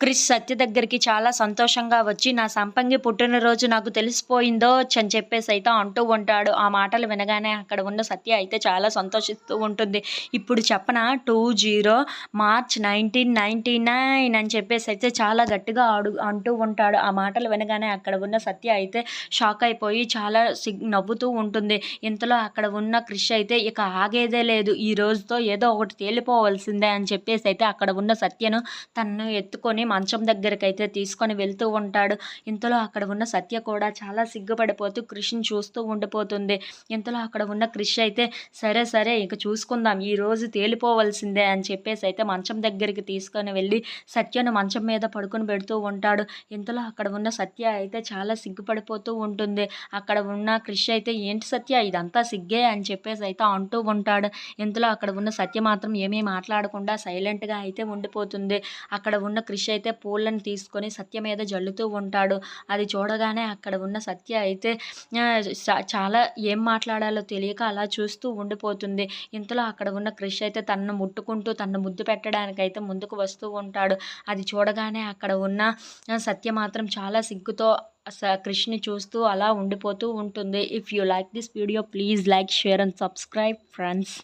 క్రిష్ సత్య దగ్గరికి చాలా సంతోషంగా వచ్చి నా సంపంగి పుట్టినరోజు నాకు తెలిసిపోయిందో అని చెప్పేసి అయితే అంటూ ఉంటాడు. ఆ మాటలు వినగానే అక్కడ ఉన్న సత్య అయితే చాలా సంతోషిస్తూ ఉంటుంది. ఇప్పుడు చెప్పన two zero March nineteen ninety nine అని చెప్పేసి అయితే చాలా గట్టిగా అడు అంటూ ఉంటాడు. ఆ మాటలు వినగానే అక్కడ ఉన్న సత్య అయితే షాక్ అయిపోయి చాలా సిగ్ నవ్వుతూ ఉంటుంది. ఇంతలో అక్కడ ఉన్న క్రిష్ అయితే ఇక ఆగేదే లేదు. ఈ రోజుతో ఏదో ఒకటి తేలిపోవలసిందే అని చెప్పేసి అయితే అక్కడ ఉన్న సత్యను తను ఎత్తుకొని మంచం దగ్గరికి అయితే తీసుకొని వెళ్తూ ఉంటాడు. ఇంతలో అక్కడ ఉన్న సత్య కూడా చాలా సిగ్గుపడిపోతూ కృషిని చూస్తూ ఉండిపోతుంది. ఇంతలో అక్కడ ఉన్న కృషి అయితే సరే సరే ఇక చూసుకుందాం ఈ రోజు తేలిపోవలసిందే అని చెప్పేసి అయితే మంచం దగ్గరికి తీసుకొని వెళ్ళి సత్యను మంచం మీద పడుకొని పెడుతూ ఉంటాడు. ఇంతలో అక్కడ ఉన్న సత్య అయితే చాలా సిగ్గుపడిపోతూ ఉంటుంది. అక్కడ ఉన్న కృషి అయితే ఏంటి సత్య ఇదంతా సిగ్గే? అని చెప్పేసి అయితే అంటూ ఉంటాడు. ఇంతలో అక్కడ ఉన్న సత్య మాత్రం ఏమీ మాట్లాడకుండా సైలెంట్గా అయితే ఉండిపోతుంది. అక్కడ ఉన్న కృషి అయితే పూలను తీసుకొని సత్య మీద జల్లుతూ ఉంటాడు అది చూడగానే అక్కడ ఉన్న సత్య అయితే చాలా ఏం మాట్లాడాలో తెలియక అలా చూస్తూ ఉండిపోతుంది. ఇంతలో అక్కడ ఉన్న క్రిష్ అయితే తనను ముట్టుకుంటూ తనను ముద్దు పెట్టడానికి అయితే ముందుకు వస్తూ ఉంటాడు. అది చూడగానే అక్కడ ఉన్న సత్య మాత్రం చాలా సిగ్గుతో కృష్ణి చూస్తూ అలా ఉండిపోతూ ఉంటుంది. If you like this video please like share and subscribe friends